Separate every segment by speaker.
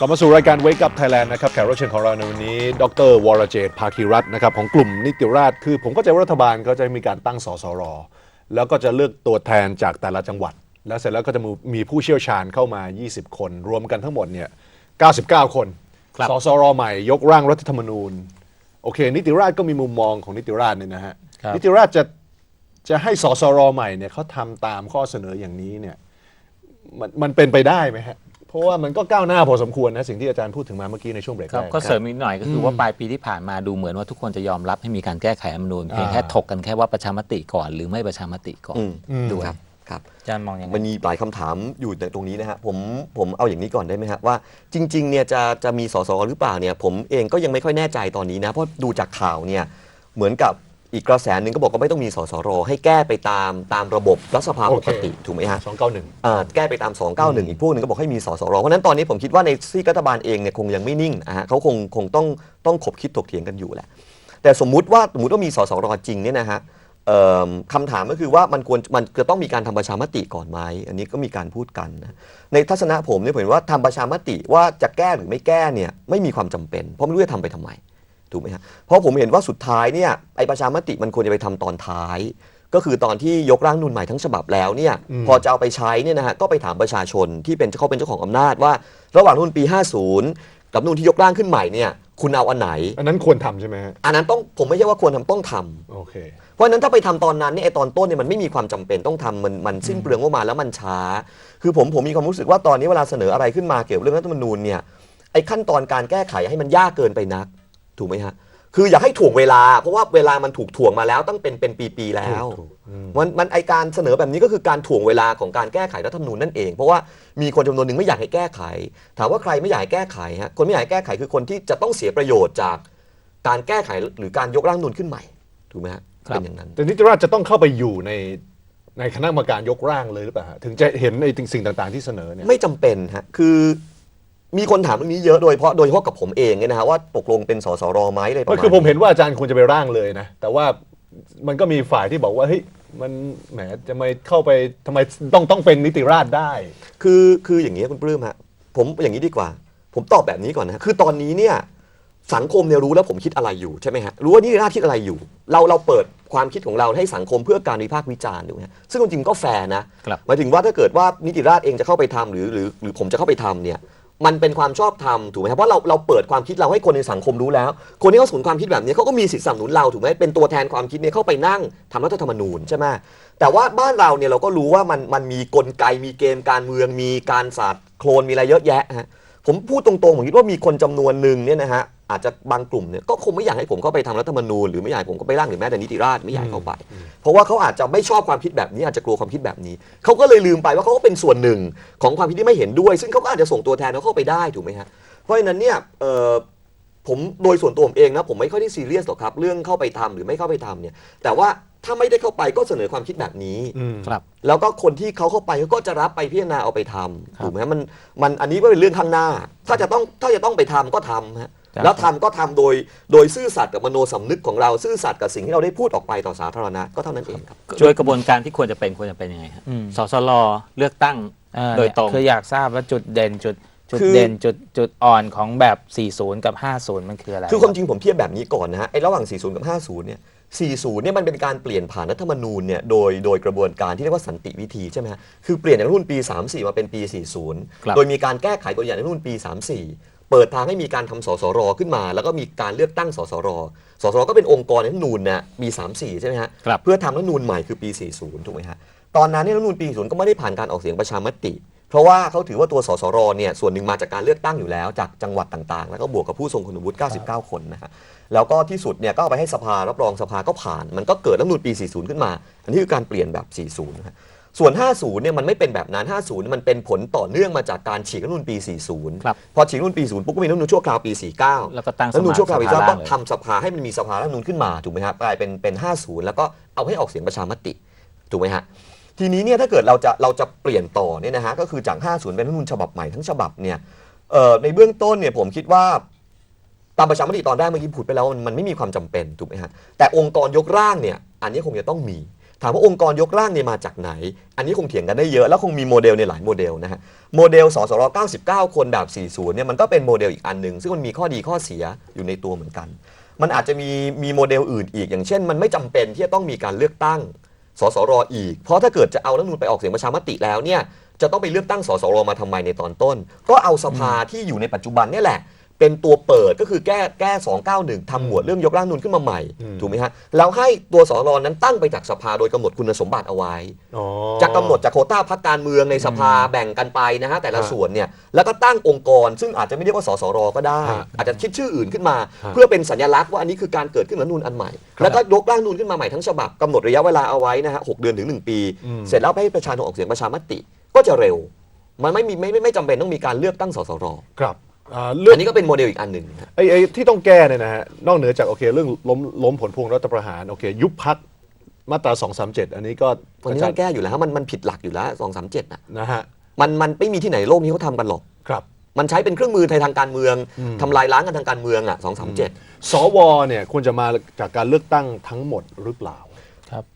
Speaker 1: กลับมาสู่รายการ Wake Up Thailand นะครับแขกรับเชิญของเราในวันนี้ ดรวรเจตน์ภาคีรัตน์นะครับของกลุ่มนิติราษฎร์คือ ผมก็ใจว่ารัฐบาลก็จะมีการตั้งสสร แล้วก็จะเลือกตัวแทนจากแต่ละจังหวัด แล้วเสร็จแล้วก็จะมีมีผู้เชี่ยวชาญเข้ามา 20 คน รวมกันทั้งหมดเนี่ย99 คน
Speaker 2: ครับ
Speaker 1: สสรใหม่ยกร่างรัฐธรรมนูญ โอเค นิติราษฎร์ก็มีมุมมองของนิติราษฎร์เนี่ยนะฮะ
Speaker 2: ครับ
Speaker 1: นิติราษฎร์จะจะให้สสรใหม่เนี่ยเขาทำตามข้อเสนออย่างนี้เนี่ยมันมันเป็นไปได้ไหมฮะ เพราะว่ามันก็ก้าวหน้าพอสมควรนะสิ่งที่อาจารย์พูดถึงมาเมื่อกี้ในช่วงเบรก
Speaker 2: ครับ
Speaker 1: แรก
Speaker 2: ก็เสริมอีกหน่อยก็คือว่าปลายปีที่ผ่านมาดูเหมือนว่าทุกคนจะยอมรับให้มีการแก้ไขรัฐธรรมนูญเพียงแค่ถกกันแค่ว่าประชามติก่อน หรือไม่ประชามติก่อน
Speaker 3: อืม
Speaker 2: ด้วย
Speaker 3: ครับครับ
Speaker 2: อาจารย์มองยังไง
Speaker 3: มันมีหลายคำถามอยู่ในตรงนี้นะฮะผมผมเอาอย่างนี้ก่อนได้ไหมฮะว่าจริงๆเนี่ยจะจะมีสสหรือเปล่าเนี่ยผมเองก็ยังไม่ค่อยแน่ใจตอนนี้นะเพราะดูจากข่าวเนี่ยเหมือนกับ อีกกระแสหนึ่งก็บอกว่าไม่ต้องมีสสรให้แก้ไปตามตามระบบรัฐสภา
Speaker 1: โอ
Speaker 3: ป
Speaker 1: เค
Speaker 3: กติถูกไหมฮะ
Speaker 1: สองเก้าหนึ่ง
Speaker 3: อ่าแก้ไปตาม 291 อีกพวกหนึ่งก็บอกให้มีสสรเพราะฉะนั้นตอนนี้ผมคิดว่าในซีกรัฐบาลเองเนี่ยคงยังไม่นิ่งนะฮะเขาคงคงต้องต้องขบคิดถกเถียงกันอยู่แหละ แต่สมมุติว่าสมมติว่ามีสสรจริงเนี่ยนะฮะเอิ่มคำถามก็คือว่ามันควรมันจะต้องมีการทำประชามติก่อนไหมอันนี้ก็มีการพูดกันนะในทัศนะผมเนี่ยผมเห็นว่าทำประชามติว่าจะแก้หรือไม่แก้เนี่ยไม่มีความจำเป็น เพราะไม่รู้จะทำไปทำไม ถูกไหมฮะเพราะผมเห็นว่าสุดท้ายเนี่ยไอประชามติมันควรจะไปทำตอนท้าย ก็คือตอนที่ยกร่างนูนใหม่ทั้งฉบับแล้วเนี่ย
Speaker 1: อืม
Speaker 3: พอจะเอาไปใช้เนี่ยนะฮะก็ไปถามประชาชนที่เป็นเขาเป็นเจ้าของอำนาจว่า ระหว่างนูนปี 50 กับนูนที่ยกร่างขึ้นใหม่เนี่ยคุณเอาอันไหน
Speaker 1: อันนั้นควรทำใช่ไหมฮะ
Speaker 3: อันนั้นต้องผมไม่ใช่ว่าควรทำต้องทำ
Speaker 1: โอเค
Speaker 3: เพราะฉะนั้นถ้าไปทำตอนนั้นเนี่ยไอตอนต้นเนี่ยมันไม่มีความจำเป็นต้องทำมันมันสิ้นเปลืองงบประมาณแล้วมันช้า คือผมผมมีความรู้สึกว่าตอนนี้เวลาเสนออะไรขึ้นมาเกี่ยวกับเรื่องรัฐธรรมนูญเนี่ยไอขั้นตอนการแก้ไขให้มันยากเกินไปนัก ถูกไหมฮะ คืออย่าให้ถ่วงเวลา เพราะว่าเวลามันถูกถ่วงมาแล้วตั้งเป็นเป็นปีๆแล้ว
Speaker 1: ถูกๆอืม
Speaker 3: มันมันไอการเสนอแบบนี้ก็คือการถ่วงเวลาของการแก้ไขรัฐธรรมนูญนั่นเอง เพราะว่ามีคนจำนวนหนึ่งไม่อยากให้แก้ไข ถามว่าใครไม่อยากให้แก้ไขฮะคนไม่อยากให้แก้ไขคือคนที่จะต้องเสียประโยชน์จากการแก้ไขหรือการยกร่างนูนขึ้นใหม่ถูกไหมฮะ
Speaker 2: ครับ
Speaker 3: เป็นอย่างนั้น
Speaker 1: แต่นิติราชจะต้องเข้าไปอยู่ในในคณะกรรมการยกร่างเลยหรือเปล่าฮะถึงจะเห็นในสิ่งต่าง ๆที่เสนอเนี่ย
Speaker 3: ไม่จำเป็นฮะ คือ มีคนถามเรื่องนี้เยอะโดยเฉพาะโดยเฉพาะกับผมเองเนี่ยนะฮะว่าตกลงเป็นสสรไหมอะไรประ
Speaker 1: ก็
Speaker 3: มาณ
Speaker 1: คือผม
Speaker 3: นี้
Speaker 1: เห็นว่าอาจารย์ควรจะไปร่างเลยนะ แต่ว่ามันก็มีฝ่ายที่บอกว่าเฮ้ยมันแหมจะไม่เข้าไปทำไมต้องต้องเป็นนิติราษฎร์ได้
Speaker 3: คือคืออย่างนี้คุณปลื้มฮะผมอย่างนี้ดีกว่า ผมตอบแบบนี้ก่อนนะฮะคือตอนนี้เนี่ยสังคมเนี่ยรู้แล้วผมคิดอะไรอยู่ใช่ไหมฮะรู้ว่านี่ราชคิดอะไรอยู่ เราเราเปิดความคิดของเราให้สังคมเพื่อการวิพากษ์วิจารณ์ดูนะซึ่งจริงๆก็แฟร์นะครับ หมายถึงว่าถ้าเกิดว่านิติราษฎร์เองจะเข้าไปทำหรือหรือหรือผมจะเข้าไปทำเนี่ย มันเป็นความชอบธรรมถูกไหมครับเพราะเราเราเปิดความคิดเราให้คนในสังคมรู้แล้ว คนที่เขาสนความคิดแบบนี้เขาก็มีสิทธิสนับสนุนเราถูกไหมเป็นตัวแทนความคิดเนี่ยเข้าไปนั่งทำรัฐธรรมนูญใช่ไหมแต่ว่าบ้านเราเนี่ยเราก็รู้ว่ามันมันมีกลไกมีเกมการเมืองมีการศาสตร์โคลนมีอะไรเยอะแยะฮะ ผมพูดตรงๆผมคิดว่ามีคนจำนวนหนึ่งเนี่ยนะฮะอาจจะบางกลุ่มเนี่ยก็คงไม่อยากให้ผมเข้าไปทำรัฐธรรมนูญหรือไม่อยากให้ผมก็ไปร่างหรือแม้แต่นิติราษฎร์ไม่อยากให้เข้าไป เพราะว่าเขาอาจจะไม่ชอบความคิดแบบนี้อาจจะกลัวความคิดแบบนี้เขาก็เลยลืมไปว่าเขาก็เป็นส่วนหนึ่งของความคิดที่ไม่เห็นด้วย ซึ่งเขาก็อาจจะส่งตัวแทนเขาเข้าไปได้ถูกไหมฮะเพราะฉะนั้นเนี่ยเอ่อผมโดยส่วนตัวผมเองนะผมไม่ค่อยได้ซีเรียสหรอกครับ เรื่องเข้าไปทำหรือไม่เข้าไปทำเนี่ยแต่ว่า ถ้าไม่ได้เข้าไปก็เสนอความคิดแบบนี้
Speaker 1: อืม
Speaker 2: ครับ
Speaker 3: แล้วก็คนที่เขาเข้าไปเขาก็จะรับไปพิจารณาเอาไปทำ
Speaker 2: ครับ
Speaker 3: ถูกไหมฮะมันมันอันนี้ก็เป็นเรื่องข้างหน้า ถ้าจะต้องถ้าจะต้องไปทำก็ทำฮะ
Speaker 2: ครับ
Speaker 3: แล้วทำก็ทำโดยโดยซื่อสัตย์กับมโนสำนึกของเราซื่อสัตย์กับสิ่งที่เราได้พูดออกไปต่อสาธารณะก็เท่านั้นเองครับ
Speaker 2: โดยกระบวนการที่ควรจะเป็นควรจะเป็นยังไงครับ
Speaker 4: อืม
Speaker 2: สสรเลือกตั้ง
Speaker 4: อ่า
Speaker 2: โดยตรง
Speaker 4: คืออยากทราบว่าจุดเด่นจุดจุด
Speaker 3: คือ
Speaker 4: เด่นจุดจุดอ่อนของแบบ 40 กับ 50 มันคืออะไร
Speaker 3: คือความจริงผมเทียบแบบนี้ก่อนนะฮะไอ้ระหว่าง 40 กับ 50 เนี่ย 40เนี่ยมันเป็นการเปลี่ยนผ่านรัฐธรรมนูญเนี่ยโดยโดยกระบวนการที่เรียกว่าสันติวิธีใช่ไหมฮะคือเปลี่ยนจากรัฐธรรมนูญปี 34 มาเป็นปี
Speaker 2: ครับ
Speaker 3: 40 โดยมีการแก้ไขตัวอย่างในรัฐธรรมนูญปี 34 เปิดทางให้มีการทำสสรขึ้นมา แล้วก็มีการเลือกตั้งสสรสสรก็เป็นองค์กรในรัฐธรรมนูญนะปี 34 ใช่ไหมฮะ
Speaker 2: ครับ
Speaker 3: เพื่อทำรัฐธรรมนูญใหม่คือปี 40 ถูกไหมฮะตอนนั้นเนี่ยรัฐธรรมนูญปี 40 ก็ไม่ได้ผ่านการออกเสียงประชามติเพราะว่าเขาถือว่าตัวสสรเนี่ยส่วนหนึ่งมาจากการเลือกตั้งอยู่แล้ว จากจังหวัดต่างๆ แล้วก็บวกกับผู้ทรงคุณวุฒิ 99 คนนะฮะ แล้วก็ที่สุดเนี่ยก็เอาไปให้สภารับรองสภาก็ผ่าน มันก็เกิดรัฐธรรมนูญปี 40 ขึ้นมา อันนี้คือการเปลี่ยนแบบ 40นะฮะส่วน 50 เนี่ยมันไม่เป็นแบบนั้น 50เนี่ยมันเป็นผลต่อเนื่องมาจากการฉีกรัฐธรรมนูญปี40
Speaker 2: ครับ
Speaker 3: พอฉีกรัฐธรรมนูญปี40ปุ๊บก็มีรัฐธรรมนูญชั่วคราวปี 49
Speaker 2: แล้วก็ตั้ง
Speaker 3: รัฐธรรมนูญชั่วคราวปี
Speaker 2: สภา
Speaker 3: 49ก็
Speaker 2: ล่างเลย
Speaker 3: ทำสภาให้มันมีสภารัฐธรรมนูญขึ้นมาถูกไหมฮะกลายเป็นเป็น 50 แล้วก็เอาให้ออกเสียงประชามติถูกไหมฮะทีนี้เนี่ยถ้าเกิดเราจะเราจะเปลี่ยนต่อเนี่ยนะฮะก็คือจาก 50 เป็นรัฐธรรมนูญฉบับใหม่ทั้งฉบับเนี่ยเอ่อในเบื้องต้นเนี่ยผมคิดว่า ตามประชามติตอนแรกเมื่อกี้พูดไปแล้วมันมันไม่มีความจำเป็นถูกไหมฮะแต่องค์กรยกร่างเนี่ยอันนี้คงจะต้องมี ถามว่าองค์กรยกร่างเนี่ยมาจากไหน อันนี้คงเถียงกันได้เยอะแล้วคงมีโมเดลในหลายโมเดลนะฮะโมเดลสสร99 คนแบบ 40เนี่ยมันก็เป็นโมเดลอีกอันหนึ่งซึ่งมันมีข้อดีข้อเสียอยู่ในตัวเหมือนกัน มันอาจจะมีมีโมเดลอื่นอีก อย่างเช่น มันไม่จำเป็นที่จะต้องมีการเลือกตั้งสสรอีก เพราะถ้าเกิดจะเอารัฐธรรมนูญไปออกเสียงประชามติแล้วเนี่ยจะต้องไปเลือกตั้งสสรมาทำไมในตอนต้น ก็เอาสภาที่อยู่ในปัจจุบันเนี่ยแหละ เป็นตัวเปิดก็คือแก้แก้ 291ทำหมวดเรื่องยกร่างนูนขึ้นมาใหม่
Speaker 1: อืม
Speaker 3: ถูกไหมฮะ แล้วให้ตัวสรนั้นตั้งไปจากสภาโดยกำหนดคุณสมบัติเอาไว้
Speaker 1: อ๋อ
Speaker 3: จะกำหนดจากโควต้าพักการเมืองในสภาแบ่งกันไปนะฮะแต่ละ
Speaker 1: ฮะ
Speaker 3: ส่วนเนี่ย แล้วก็ตั้งองค์กร ซึ่งอาจจะไม่เรียกว่าสสรก็ได้
Speaker 1: ฮะ
Speaker 3: อาจจะคิดชื่ออื่นขึ้นมา
Speaker 1: ฮะ
Speaker 3: เพื่อเป็นสัญลักษณ์ว่าอันนี้คือการเกิดขึ้นของรัฐธรรมนูนอันใหม่ แล้วก็ยกร่างนูนขึ้นมาใหม่ทั้งฉบับกำหนดระยะเวลาเอาไว้นะฮะหกเดือนถึง 1 ปี
Speaker 1: อืม
Speaker 3: เสร็จแล้วให้ประชาชนออกเสียงประชามติก็จะเร็ว มันไม่มีไม่ไม่ไม่จำเป็นต้องมีการเลือกตั้งสสร
Speaker 1: ครับ อ่าเรื่อง
Speaker 3: อันนี้ก็เป็นโมเดลอีกอันหนึ่งนะฮะ
Speaker 1: ไอ้ไอ้ที่ต้องแก้เนี่ยนะฮะนอกเหนือจากโอเค เรื่องล้มล้มผลพวงรัฐประหารโอเค ยุบพักมาตรา 237 อันนี้ก็
Speaker 3: วันนี้ต้องแก้อยู่แล้วฮะมันมันผิดหลักอยู่แล้วสองสามเจ็ดนะ
Speaker 1: นะฮะ
Speaker 3: มันมันไม่มีที่ไหนโลกนี้เขาทำกันหรอก
Speaker 1: ครับ
Speaker 3: มันใช้เป็นเครื่องมือในทางการเมือง
Speaker 1: อืม
Speaker 3: ทำลายล้างกันทางการเมืองอะสองสามเจ็ด
Speaker 1: สวเนี่ยควรจะมาจากการเลือกตั้งทั้งหมดหรือเปล่า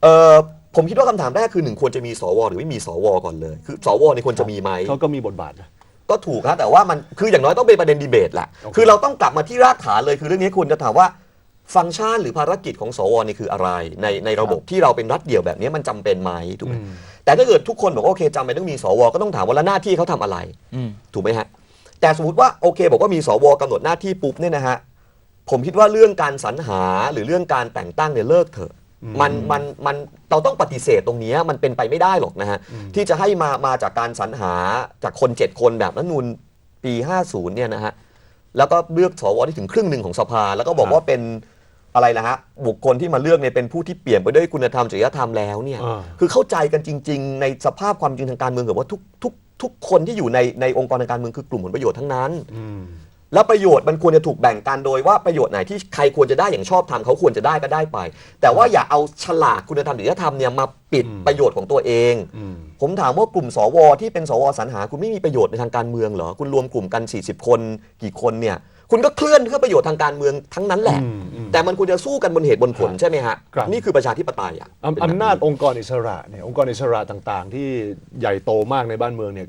Speaker 3: เออผมคิดว่าคำถามแรกคือหนึ่งควรจะมีสวหรือไม่มีสวก่อนเลย คือสวเนี่ยควรจะมีไหม
Speaker 1: เขาก็มีบทบาทนะ
Speaker 3: ก็ถูกครับแต่ว่ามันคืออย่างน้อยต้องเป็นประเด็นดีเบตแหละ
Speaker 1: โอเค
Speaker 3: คือเราต้องกลับมาที่รากฐานเลยคือเรื่องนี้ควรจะถามว่าฟังก์ชันหรือภารกิจของสวนี่คืออะไร ในในระบบที่เราเป็นรัฐเดี่ยวแบบนี้มันจำเป็นไหมถูกไหม
Speaker 1: อืม
Speaker 3: แต่ถ้าเกิดทุกคนบอกว่าโอเคจำเป็นต้องมีสว ก็ต้องถามว่าแล้วหน้าที่เขาทำอะไร
Speaker 4: อืม
Speaker 3: ถูกไหมฮะแต่สมมติว่าโอเค บอกว่ามีสวกำหนดหน้าที่ปุ๊บเนี่ยนะฮะผมคิดว่าเรื่องการสรรหาหรือเรื่องการแต่งตั้งเนี่ยเลิกเถอะ มันมันมันเราต้องปฏิเสธตรงเนี้ยมันเป็นไปไม่ได้หรอกนะฮะ ที่จะให้มามาจากการสรรหาจากคน 7 คนแบบรัฐธรรมนูนปี 50 เนี่ยนะฮะ แล้วก็เลือกสวที่ถึงครึ่งหนึ่งของสภา แล้วก็บอกว่าเป็นอะไรนะฮะ บุคคลที่มาเลือกเนี่ยเป็นผู้ที่เปลี่ยนไปด้วยคุณธรรมจริยธรรมแล้วเนี่ย
Speaker 1: อ่า
Speaker 3: คือเข้าใจกันจริง ๆ ในสภาพความจริงทางการเมืองเกือบว่าทุกทุกทุกคนที่อยู่ในในองค์กรทางการเมืองคือกลุ่มผลประโยชน์ทั้งนั้น
Speaker 1: อืม
Speaker 3: แล้วประโยชน์มันควรจะถูกแบ่งกันโดยว่าประโยชน์ไหนที่ใครควรจะได้อย่างชอบทำเขาควรจะได้ก็ได้ไป แต่ว่าอย่าเอาฉลากคุณธรรมจริยธรรมเนี่ยมาปิด
Speaker 1: อืม
Speaker 3: ประโยชน์ของตัวเอง
Speaker 1: อืม
Speaker 3: ผมถามว่ากลุ่มสวที่เป็นสวสรรหาคุณไม่มีประโยชน์ในทางการเมืองเหรอคุณรวมกลุ่มกัน 40 คนกี่คนเนี่ยคุณก็เคลื่อนเพื่อประโยชน์ทางการเมืองทั้งนั้นแหละ
Speaker 1: อืมอืม
Speaker 3: แต่มันควรจะสู้กันบนเหตุบนผลใช่ไหมฮะ
Speaker 1: ครับ
Speaker 3: นี่คือประชาธิปไตยอะ
Speaker 1: อำอำนาจองค์กรอิสระเนี่ยองค์กรอิสระต่างๆ ที่ใหญ่โตมากในบ้านเมืองเนี่ย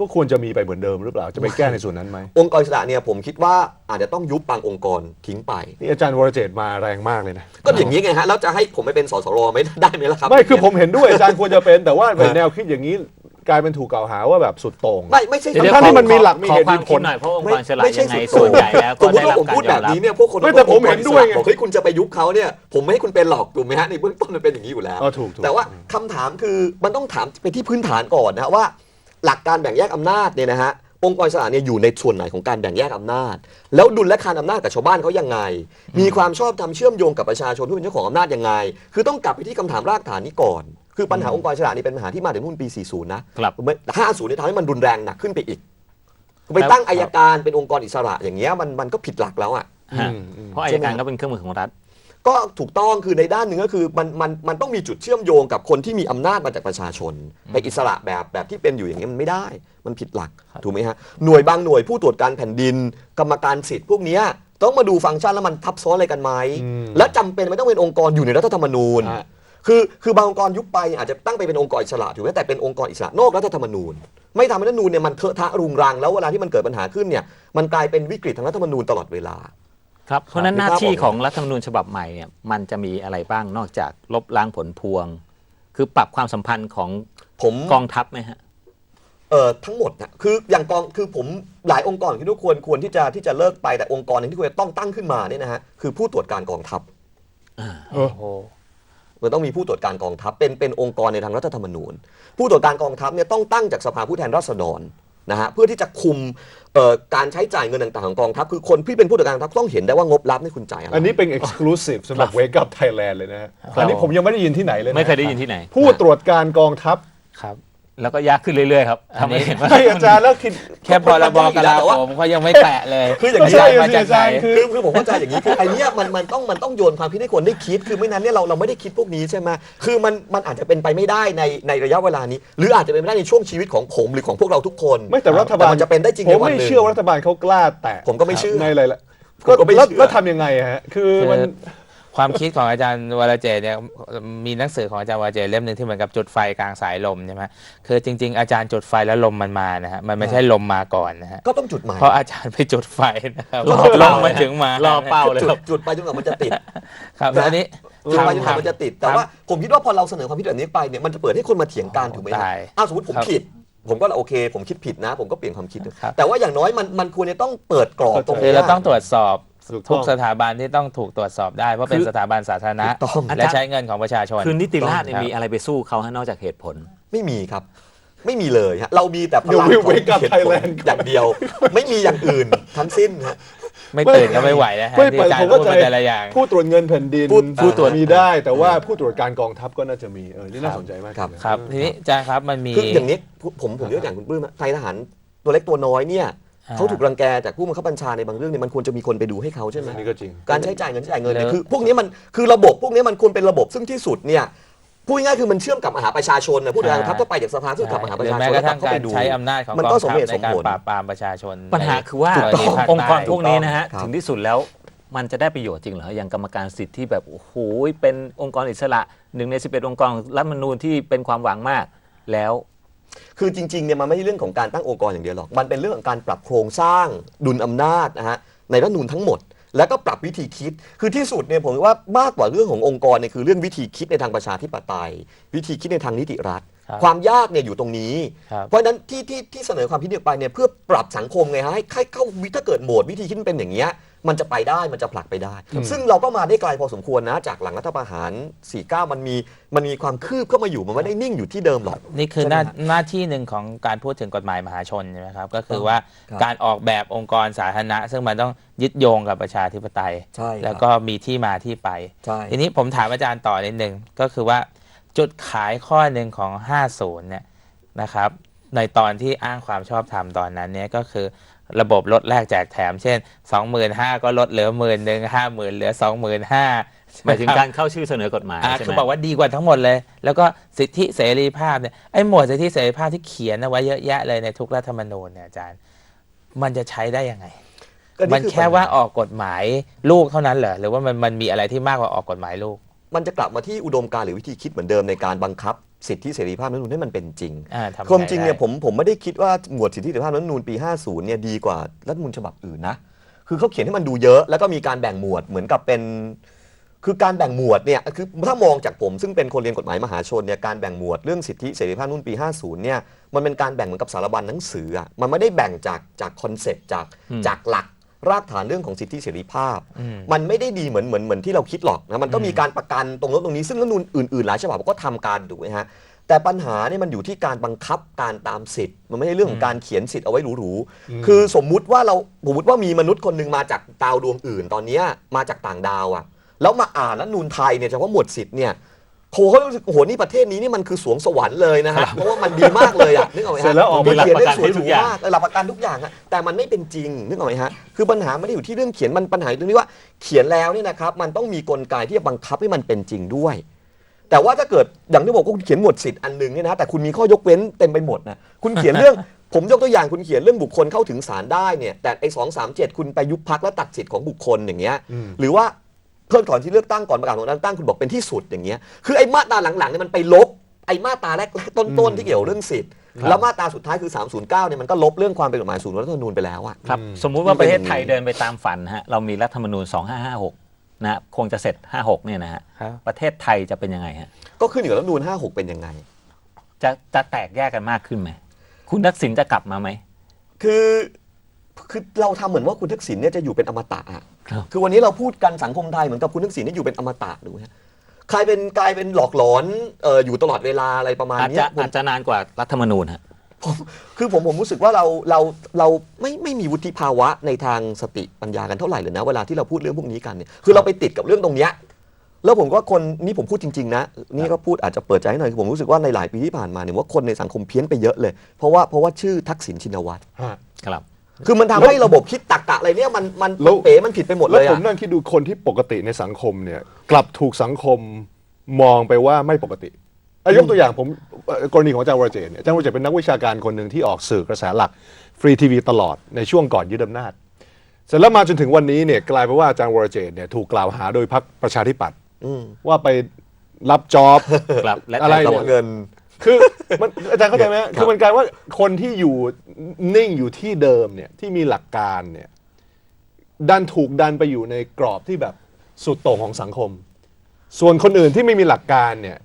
Speaker 1: ก็ควรจะมีไปเหมือนเดิมหรือเปล่าจะไปแก้ในส่วนนั้นไหม
Speaker 3: องค์กรอิสระเนี่ยผมคิดว่าอาจจะต้องยุบบางองค์กรทิ้งไป
Speaker 1: นี่อาจารย์วรเจตน์มาแรงมากเลยนะ
Speaker 3: ก็อย่างนี้ไงฮะแล้วจะให้ผมไปเป็นสสรไม่ได้ไหมล่ะครับ
Speaker 1: ไม่คือผมเห็นด้วยอาจารย์ควรจะเป็นแต่ว่าในแนวคิดอย่างนี้กลายเป็นถูกกล่าวหาว่าแบบสุดโต่ง
Speaker 3: ไม่ไม่ใช่
Speaker 2: เดี๋ยว
Speaker 1: ทั้งๆที่
Speaker 2: ขอ
Speaker 1: มันมีหลักมี
Speaker 2: ขอ
Speaker 1: เหตุ
Speaker 2: ความ
Speaker 1: มีผ
Speaker 2: คิด
Speaker 1: ล
Speaker 2: หน่อยเพราะองค์
Speaker 3: ไม่
Speaker 2: กรอิสระ
Speaker 3: ไม่ใช่
Speaker 2: ยังไง
Speaker 3: สุดโต่ง
Speaker 2: ส่วนใหญ่แล้ว
Speaker 3: ส
Speaker 2: ก็
Speaker 3: มม
Speaker 2: ได้
Speaker 3: ติ
Speaker 2: รั
Speaker 3: ว่า
Speaker 2: บ
Speaker 3: ผม
Speaker 2: การ
Speaker 3: พูด
Speaker 2: ย
Speaker 3: แบ
Speaker 2: อม
Speaker 3: บ
Speaker 2: รับ
Speaker 3: นี้เนี่ยพวกคน
Speaker 1: ไม่แต่ผมเห็นด้วยไง
Speaker 3: บอกเฮ้ยคุณจะไปยุบเขาเนี่ยผมไม่ให้คุณเป็นหรอกถูกไหมฮะในเบื้องต้นมันเป็นอย่างนี้อยู่แล้ว
Speaker 1: อ๋อถูกถูก
Speaker 3: แต่ว่าคำถามคือมันต้องถามไปที่พื้นฐานก่อนนะฮะว่า หลักการแบ่งแยกอำนาจเนี่ยนะฮะองค์กรอิสระเนี่ยอยู่ในส่วนไหนของการแบ่งแยกอำนาจ แล้วดุลและคานอำนาจกับชาวบ้านเขายังไง มีความชอบธรรมเชื่อมโยงกับประชาชนผู้เป็นเจ้าของอำนาจยังไง คือต้องกลับไปที่คำถามรากฐานนี้ก่อน คือปัญหาองค์กรอิสระนี่เป็นปัญหาที่มาจากนู่นปี 40 นะครับ50เนี่ยทำให้มันรุนแรงหนักขึ้นไปอีกไปตั้งอายการเป็นองค์กรอิสระอย่างเงี้ยมันมันก็ผิดหลักแล้วอะ
Speaker 2: ฮะ
Speaker 1: อืมอืม
Speaker 2: เพราะอายการก็เป็นเครื่องมือของรัฐ
Speaker 3: ก็ถูกต้องคือในด้านหนึ่งก็คือมันมันมันต้องมีจุดเชื่อมโยงกับคนที่มีอำนาจมาจากประชาชนไปอิสระแบบแบบที่เป็นอยู่อย่างนี้ยมันไม่ได้ มันผิดหลัก
Speaker 2: ครับ
Speaker 3: ถูกไหมฮะหน่วยบางหน่วยผู้ตรวจการแผ่นดิน กรรมการสิทธิ์พวกเนี้ยต้องมาดูฟังก์ชันแล้วมันทับซ้อนอะไรกันไหม
Speaker 1: อืม
Speaker 3: และจำเป็นไม่ต้องเป็นองค์กรอยู่ในรัฐธรรมนูญ
Speaker 1: ฮะ
Speaker 3: คือคือบางองค์กรยุบไปอาจจะตั้งไปเป็นองค์กรอิสระถูกไหมแต่เป็นองค์กรอิสระนอกรัฐธรรมนูญ ไม่ทำให้รัฐธรรมนูญเนี่ยมันเถอะทะรุงรังแล้วเวลาที่มันเกิดปัญหาขึ้นเนี่ยมันกลายเป็นวิกฤตทางรัฐธรรมนูญตลอดเวลา
Speaker 2: ครับเพราะฉะนั้น
Speaker 3: คือ
Speaker 2: หน้า
Speaker 3: ภาพ
Speaker 2: ที่
Speaker 3: ออก
Speaker 2: ของรัฐธรรมนูญฉบับใหม่เนี่ยมันจะมีอะไรบ้างนอกจากลบล้างผลพวง คือปรับความสัมพันธ์ของ
Speaker 3: ผม
Speaker 2: กองทัพไหมฮะ
Speaker 3: เอ่อทั้งหมดนะคืออย่างกองคือผมหลายองค์กรที่ทุกควรควรที่จะที่จะเลิกไปแต่องค์กรหนึงที่ควรจะต้องตั้งขึ้นมาเนี่ยนะฮะคือผู้ตรวจการกองทัพ
Speaker 1: เออ
Speaker 4: โอ้โห
Speaker 3: มันต้องมีผู้ตรวจการกองทัพเป็นเป็นองค์กรในทางรัฐธรรมนูญ ผู้ตรวจการกองทัพเนี่ยต้องตั้งจากสภาผู้แทนราษฎร นะฮะเพื่อที่จะคุมเอ่อการใช้จ่ายเงินต่างๆของกองทัพคือคนที่เป็นผู้ตรวจการกองทัพต้องเห็นได้ว่างบรับนี่คุณจ่ายอะไร
Speaker 1: อันนี้เป็น exclusive สำหรับ Wake Up Thailand เลยนะฮะอันนี้ผมยังไม่ได้ยินที่ไหนเลยนะ
Speaker 2: ไม่เคยได้ยินที่ไหน
Speaker 1: ผู้ตรวจการกองทัพ
Speaker 4: ครับ
Speaker 2: แล้วก็ยากขึ้นเรื่อยๆครับ
Speaker 4: อันนี้
Speaker 2: ทำให้เห็นว่า
Speaker 1: ให้อาจารย์แล้วคิด
Speaker 4: แค่พรบกลาโหมเขายังไม่แตะเลย
Speaker 3: คืออย่างนี้
Speaker 1: ใช่
Speaker 4: มา
Speaker 1: สิ
Speaker 4: จาก
Speaker 1: อา
Speaker 4: ไหน
Speaker 1: จารย์คือ
Speaker 3: คือคือผมเข้าใจอย่างนี้คือไอเนี้ยมันมันต้องมันต้องโยนความคิดให้คนได้คิด คือไม่นั้นเนี่ยเราเราไม่ได้คิดพวกนี้ใช่ไหมคือมันมันอาจจะเป็นไปไม่ได้ในในระยะเวลานี้ หรืออาจจะเป็นไปได้ในช่วงชีวิตของผมหรือของพวกเราทุกคน
Speaker 1: ไม่แต่รัฐบาล
Speaker 3: มันจะเป็นได้จริง
Speaker 1: ผ
Speaker 3: ใน
Speaker 1: ม
Speaker 3: วัน
Speaker 1: ไม่
Speaker 3: หนึ่ง
Speaker 1: เชื่อว่ารัฐบาลเขากล้าแตะ
Speaker 3: ผมก็ไม่เชื่อ
Speaker 1: ในอะไรละ
Speaker 3: ผมก็ไม่
Speaker 1: แล้ว
Speaker 3: เชื่อ
Speaker 1: แล้วทำยังไงฮะคือมัน
Speaker 4: คือความคิดของอาจารย์วรเจตน์เนี่ยมีหนังสือของอาจารย์วรเจตน์เล่มหนึ่งที่เหมือนกับจุดไฟกลางสายลมใช่ไหมคือจริง ๆ อาจารย์จุดไฟแล้วลมมันมานะฮะมันไม่ใช่ลมมาก่อนนะฮะ
Speaker 3: ก็ต้องจุดใหม่
Speaker 4: เพราะอาจารย์ไปจุดไฟนะครับ
Speaker 3: รอ
Speaker 4: ล
Speaker 3: เป้า
Speaker 4: มมันถึงมา
Speaker 2: ล่อเป้าเลย
Speaker 3: จุ
Speaker 2: ค
Speaker 3: ด
Speaker 2: รับ
Speaker 3: จุดไปจนกว่ามันจะติด
Speaker 4: ครับแล้วอันนี้
Speaker 3: จุดไปจนกว่า
Speaker 4: ทำ
Speaker 3: มันจะติดแต่ว่าผมคิดว่าพอเราเสนอความคิดแบบนี้ไปเนี่ยมันจะเปิดให้คนมาเถียงกันถูกไหมฮะ
Speaker 4: ตาย
Speaker 3: อ้าวสมมติผม
Speaker 4: ครับ
Speaker 3: ผิดผมก็โอเค ผมคิดผิดนะ ผมก็เปลี่ยนความคิด
Speaker 4: ครับ
Speaker 3: แต่ว่าอย่างน้อยมันมันควรจะต้องเปิดกรอบตรง
Speaker 4: คือ
Speaker 3: นี้
Speaker 4: เราต้องตรวจสอบ
Speaker 1: ถูกต้อง
Speaker 4: ทุกสถาบันที่ต้องถูกตรวจสอบได้เพราะเป็น
Speaker 2: คือ
Speaker 4: สถาบันสาธารณะ
Speaker 3: ถูกต้อง
Speaker 4: และใช้เงินของประชาชน
Speaker 2: คือนิติราษฎร์เนี่ย
Speaker 4: ครับ
Speaker 2: มีอะไรไปสู้เขาฮะนอกจากเหตุผล
Speaker 3: ไม่มีครับ ไม่มีเลยฮะเรามีแต่พลัง
Speaker 1: You will
Speaker 3: ของ
Speaker 1: wake up
Speaker 3: เหตุผล
Speaker 1: Thailand
Speaker 3: อย่างเดียว ไม่มีอย่างอื่นทั้งสิ้นฮะ
Speaker 4: ไม่ตื่นก็ไม่ไหวนะฮะ
Speaker 1: ไม่
Speaker 4: ที่
Speaker 1: ไป
Speaker 4: อาจาร
Speaker 1: ผ
Speaker 4: ย์
Speaker 1: ม
Speaker 4: พู
Speaker 1: เข้า
Speaker 4: ด
Speaker 1: ใจ
Speaker 4: มาแต่ละอย่าง
Speaker 1: ผู้ตรวจเงินแผ่นดิน
Speaker 3: ผู้ผู้ตรวจ
Speaker 1: มีได้ แต่ว่าผู้ตรวจการกองทัพก็น่าจะมีเออนี่น่าสนใจมาก
Speaker 3: ครับ
Speaker 1: นะ
Speaker 4: ครับทีนี้อาจารย์ครับมันมี
Speaker 3: คืออย่างนี้ผมผมยกอย่างคุณปลื้มนะไทยทหารตัวเล็กตัวน้อยเนี่ย
Speaker 4: อ่า
Speaker 3: เขาถูกรังแกจากผู้บังคับบัญชาในบางเรื่องเนี่ยมันควรจะมีคนไปดูให้เขาใช่ไหม
Speaker 1: อันนี้ก็จริง
Speaker 3: การใช้จ่ายเงินใช้จ่ายเงินเนี่ย
Speaker 4: แล้ว
Speaker 3: คือพวกนี้มันคือระบบพวกนี้มันควรเป็นระบบซึ่งที่สุดเนี่ยพูดง่ายๆคือมันเชื่อมกับมหาประชาชนนะผู้โดยสารทัพก็ไปจากสภาเชื่อมกับมหาป
Speaker 4: หรื
Speaker 3: ระ
Speaker 4: อ
Speaker 3: ชาช
Speaker 4: แม้
Speaker 3: น
Speaker 4: ก
Speaker 3: แล้
Speaker 4: ระ
Speaker 3: ว
Speaker 4: ทั่ง
Speaker 3: เข้า
Speaker 4: การ
Speaker 3: ไปดู
Speaker 4: ใช้อำนาจของ
Speaker 3: มัน
Speaker 4: ก
Speaker 3: ก็
Speaker 4: อง
Speaker 3: สม
Speaker 4: ทัพ
Speaker 3: เหตุ
Speaker 4: ใน
Speaker 3: สม
Speaker 4: การ
Speaker 3: ผล
Speaker 4: ปราบปรามประชาชน
Speaker 2: ปัญหาคือว่า
Speaker 4: ในกรณีภาค
Speaker 2: องค์กร
Speaker 4: ใต้
Speaker 2: พวกนี้นะฮะ
Speaker 3: ครับ
Speaker 2: ถึงที่สุดแล้วมันจะได้ประโยชน์จริงเหรออย่างกรรมการสิทธิ์ที่แบบโอ้โหเป็นองค์กรอิสระหนึ่งใน 11 องค์กรรัฐธรรมนูญที่เป็นความหวังมากแล้ว
Speaker 3: คือจริงๆเนี่ยมันไม่ใช่เรื่องของการตั้งองค์กรอย่างเดียวหรอก มันเป็นเรื่องของการปรับโครงสร้างดุลอำนาจนะฮะในรัฐธรรมนูญทั้งหมด แล้วก็ปรับวิธีคิด คือที่สุดเนี่ยผมว่ามากกว่าเรื่องขององค์กรเนี่ยคือเรื่องวิธีคิดในทางประชาธิปไตย วิธีคิดในทางนิติรัฐ
Speaker 4: ครับ
Speaker 3: ความยากเนี่ยอยู่ตรงนี้
Speaker 4: ครับ
Speaker 3: เพราะฉะนั้นที่ที่ที่เสนอความคิดนี้ออกไปเนี่ยเพื่อปรับสังคมไงฮะให้ให้เข้าวิถ้าเกิดโหมดวิธีคิดมันเป็นอย่างเงี้ย มันจะไปได้มันจะผลักไปได้ ซึ่งเราก็มาได้ไกลพอสมควรนะ จากหลังรัฐประหาร 49 มันมีมันมีความคืบเข้ามาอยู่มันไม่ได้นิ่งอยู่ที่เดิมหรอก
Speaker 4: นี่คือหน้า
Speaker 3: ใช่ไหมฮะ
Speaker 4: หน้าที่หนึ่งของการพูดถึงกฎหมายมหาชนใช่ไหมครับก็คือว่า
Speaker 3: ครับ
Speaker 4: การออกแบบองค์กรสาธารณะ ซึ่งมันต้องยึดโยงกับประชาธิปไตย
Speaker 3: ใช่ครับ
Speaker 4: แล้วก็มีที่มาที่ไป
Speaker 3: ใช่
Speaker 4: ทีนี้ผมถามอาจารย์ต่อนิดหนึ่งก็คือว่าจุดขายข้อหนึ่งของ 50 เนี่ยนะครับ ในตอนที่อ้างความชอบธรรมตอนนั้นเนี่ยก็คือระบบลดแลกแจกแถม เช่น 25,000ก็ลดเหลือหมื่นหนึ่งห้าหมื่นเหลือ 25,000
Speaker 2: หมายถึงการเข้าชื่อเสนอกฎหมาย
Speaker 4: อ่า
Speaker 2: ใช่
Speaker 4: คือ
Speaker 2: ไหม
Speaker 4: บอกว่าดีกว่าทั้งหมดเลย แล้วก็สิทธิเสรีภาพเนี่ยไอ้หมวดสิทธิเสรีภาพที่เขียนเอาไว้เยอะแยะเลยในทุกรัฐธรรมนูญเนี่ยอาจารย์ มันจะใช้ได้ยังไง
Speaker 3: ก็
Speaker 4: มัน
Speaker 3: อ
Speaker 4: แค่
Speaker 3: ปัญห
Speaker 4: ว่าออกกฎหมายลูกเท่านั้นเหรอหรือว่ามันมันมีอะไรที่มากกว่าออกกฎหมายลูก
Speaker 3: มันจะกลับมาที่อุดมการณ์หรือวิธีคิดเหมือนเดิมในการบังคับ สิทธิเสรีภาพรัฐธรรมนูญให้มันเป็นจริง
Speaker 4: อ่าทำไง
Speaker 3: ความจริงเนี่ย
Speaker 4: ได้
Speaker 3: ผมผมไม่ได้คิดว่าหมวดสิทธิเสรีภาพรัฐธรรมนูญปี 50 เนี่ยดีกว่ารัฐธรรมนูญฉบับอื่นนะ คือเขาเขียนให้มันดูเยอะ แล้วก็มีการแบ่งหมวดเหมือนกับเป็น คือการแบ่งหมวดเนี่ยคือถ้ามองจากผมซึ่งเป็นคนเรียนกฎหมายมหาชนเนี่ยการแบ่งหมวดเรื่องสิทธิเสรีภาพนู่นปี 50 เนี่ยมันเป็นการแบ่งเหมือนกับสารบัญหนังสืออะมันไม่ได้แบ่งจากจากคอนเซปต์จากจากหลัก รากฐานเรื่องของสิทธิเสรีภาพ
Speaker 4: อืม
Speaker 3: มันไม่ได้ดีเหมือนเหมือนเหมือนที่เราคิดหรอกนะมันก็มีการประกันตรงนู้นตรงนี้ซึ่งรัฐธรรมนูญอื่นๆหลายฉบับก็ทำการถูกไหมฮะแต่ปัญหาเนี่ยมันอยู่ที่การบังคับการตามสิทธิ์ มันไม่ใช่เรื่องของการเขียนสิทธิ์เอาไว้หรูๆคือสมมุติว่าเราสมมติว่ามีมนุษย์คนหนึ่งมาจากดาวดวงอื่น ตอนเนี้ยมาจากต่างดาวอะแล้วมาอ่านรัฐธรรมนูญไทยเนี่ยเฉพาะหมวดสิทธิ์เนี่ย โหเขารู้สึกโอ้โหนี่ประเทศนี้นี่มันคือสวงสวรรค์เลยนะฮะเพราะว่ามันดีมากเลยอะนึกออกไหมฮะ
Speaker 1: เสร็จแล้วออกมา
Speaker 3: มันเขียนได้สวย
Speaker 2: หลักประกันให้ทุ
Speaker 3: หรู
Speaker 2: กอย่าง
Speaker 3: มากเออหลักประกันทุกอย่างอะแต่มันไม่เป็นจริงนึกออกไหมฮะคือปัญหาไม่ได้อยู่ที่เรื่องเขียนมันปัญหาอยู่ตรงที่ว่าเขียนแล้วเนี่ยนะครับมันต้องมีกลไกที่จะบังคับให้มันเป็นจริงด้วย แต่ว่าถ้าเกิดอย่างที่บอกว่าคุณเขียนหมวดสิทธิ์อันหนึ่งเนี่ยนะแต่คุณมีข้อยกเว้นเต็มไปหมดนะคุณเขียนเรื่อง ผมยกตัวอย่างคุณเขียนเรื่องบุคคลเข้าถึงศาลได้เนี่ยแต่ไอ้สองสามเจ็ดคุณไปยุบพักแล้วตัดสิทธิ์ของบุคคลอย่างเงี้ย
Speaker 1: อืม
Speaker 3: หรือว่า เพิกถอนที่เลือกตั้งก่อนประกาศผลการเลือกตั้งคุณบอกเป็นที่สุดอย่างเงี้ยคือไอ้มาตราหลังๆเนี่ยมันไปลบไอ้มาตราแรกต้นๆที่เกี่ยวเรื่องสิทธิ์แล้วมาตราสุดท้ายคือ 309เนี่ยมันก็ลบเรื่องความเป็นกฎหมายสูงรัฐธรรมนูญไปแล้วอะ
Speaker 2: ครับ
Speaker 1: อืม
Speaker 2: สมมุติว่าประเทศไทยเดินไปตามฝันฮะเรามีรัฐธรรมนูญ 2556 นะฮะคงจะเสร็จ 56 เนี่ยนะฮะ
Speaker 4: ครับ
Speaker 2: ประเทศไทยจะเป็นยังไงฮะ
Speaker 3: ก็ขึ้นอยู่กับรัฐธรรมนูญ 56 เป็นยังไง
Speaker 2: จะจะแตกแยกกันมากขึ้นไหมคุณทักษิณจะกลับมาไหม
Speaker 3: คือคือเราทำเหมือนว่าคุณทักษิณเนี่ยจะอยู่เป็นอมตะอะ
Speaker 2: ครับ
Speaker 3: คือวันนี้เราพูดกันสังคมไทยเหมือนกับคุณทักษิณเนี่ยอยู่เป็นอมตะดูฮะใครเป็นกลายเป็นหลอกหลอนเอออยู่ตลอดเวลาอะไรประมาณ
Speaker 2: อาจ
Speaker 3: เนี้
Speaker 2: จะ
Speaker 3: ยผม
Speaker 2: อาจจะนานกว่ารัฐธรรมนูญฮะ
Speaker 3: ผมคือผมผมรู้สึกว่าเราเราเราไม่ไม่มีวุฒิภาวะในทางสติปัญญากันเท่าไหร่เลยนะเวลาที่เราพูดเรื่องพวกนี้กันเนี่ยคือเราไปติดกับเรื่องตรงเนี้ยแล้วผมก็คนนี่ผมพูดจริง ๆ นะ นี่ก็พูดอาจจะเปิดใจให้หน่อยคือผมรู้สึกว่าในหลายปีที่ผ่านมาเนี่ยว่าคนในสังคมเพี้ยนไปเยอะเลย เพราะว่าเพราะว่าชื่อทักษิณชินวัตร
Speaker 1: ฮะ
Speaker 2: ครับ
Speaker 3: คือมันทำให้ระบบคิดตักกะอะไรเนี่ยมันมัน
Speaker 1: แล้ว
Speaker 3: เป๋มันผิดไปหมด
Speaker 1: แล้
Speaker 3: เล
Speaker 1: วยผม
Speaker 3: อะ
Speaker 1: นั่งคิดดูคนที่ปกติในสังคมเนี่ย กลับถูกสังคมมองไปว่าไม่ปกติอะยกตัวอย่างผมเอ่อกรณีของอาจารย์วรเจตน์เนี่ยอาจารย์วรเจตน์เป็นนักวิชาการคนหนึ่งที่ออกสื่อกระแสหลักฟรีทีวีตลอดในช่วงก่อนยึดอำนาจ เสร็จแล้วมาจนถึงวันนี้เนี่ยกลายเป็นว่าอาจารย์วรเจตน์เนี่ยถูกกล่าวหาโดยพรรคประชาธิปัตย์
Speaker 3: อืม
Speaker 1: ว่าไปรับจ็อบ
Speaker 2: ครับและ
Speaker 1: อะไร
Speaker 3: รับ
Speaker 1: เนี่ย
Speaker 3: เงิน
Speaker 1: คือมันอาจารย์เข้าใจไหมฮะ
Speaker 3: ครับ
Speaker 1: คือมันกลายว่าคนที่อยู่นิ่งอยู่ที่เดิมเนี่ยที่มีหลักการเนี่ยดันถูกดันไปอยู่ในกรอบที่แบบสุดโต่งของสังคม ส่วนคนอื่นที่ไม่มีหลักการเนี่ย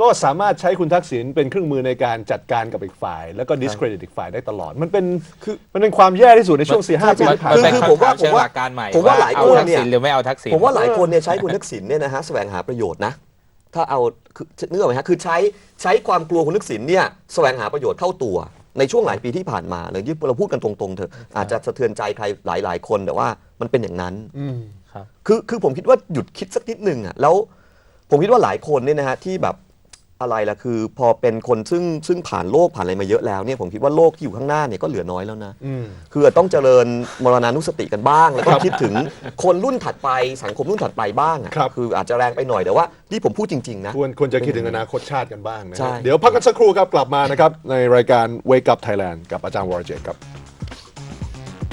Speaker 1: ก็สามารถใช้คุณทักษิณเป็นเครื่องมือในการจัดการกับอีกฝ่าย แล้วก็ discredit อีกฝ่ายได้ตลอด มันเป็นคือมันเป็นความแย่ที่สุดในช่วง4ีหปีที่ผ่าน
Speaker 3: คือ
Speaker 1: มา
Speaker 3: คือผมว่า
Speaker 4: เชิง
Speaker 3: ผมว่า
Speaker 4: หลักการใหม่
Speaker 3: ผมว่าหลาย
Speaker 4: เอา
Speaker 3: คน
Speaker 4: ทัก
Speaker 3: เนี่ย
Speaker 4: ษิณหรือไม่เอาทักษิณ
Speaker 3: ผมว่าหลายคนเนี่ยใช้คุณทักษิณเนี่ยนะฮะแสวงหาประโยชน์นะ ถ้าเอาคือนึกออกไหมฮะคือใช้ใช้ความกลัวคุณทักษิณเนี่ยแสวงหาประโยชน์เข้าตัว ในช่วงหลายปีที่ผ่านมาเลยที่เราพูดกันตรงๆเถอะอาจจะสะเทือนใจใครหลาย ๆ คนแต่ว่ามันเป็นอย่างนั้น
Speaker 1: อืม
Speaker 3: คือคือผมคิดว่าหยุดคิดสักนิดหนึ่งอะแล้วผมคิดว่าหลายคนเนี่ยนะฮะที่แบบ อะไรล่ะคือ พอเป็นคนซึ่งซึ่งผ่านโลกผ่านอะไรมาเยอะแล้วเนี่ยผมคิดว่าโลกที่อยู่ข้างหน้าเนี่ยก็เหลือน้อยแล้วนะ
Speaker 1: อืม
Speaker 3: คือต้องเจริญมรณานุสติกันบ้าง แล้วก็คิดถึงคนรุ่นถัดไปสังคมรุ่นถัดไปบ้างอะ
Speaker 1: ครับ
Speaker 3: คืออาจจะแรงไปหน่อยแต่ว่านี่ผมพูดจริงๆนะ
Speaker 1: ควรควรจะคิดถึงอนาคตชาติกันบ้างนะ
Speaker 3: ใช่
Speaker 1: ฮะเดี๋ยวพักกันสักครู่ครับกลับมานะครับในรายการ Wake Up Thailand กับอาจารย์วรเจตน์ครับ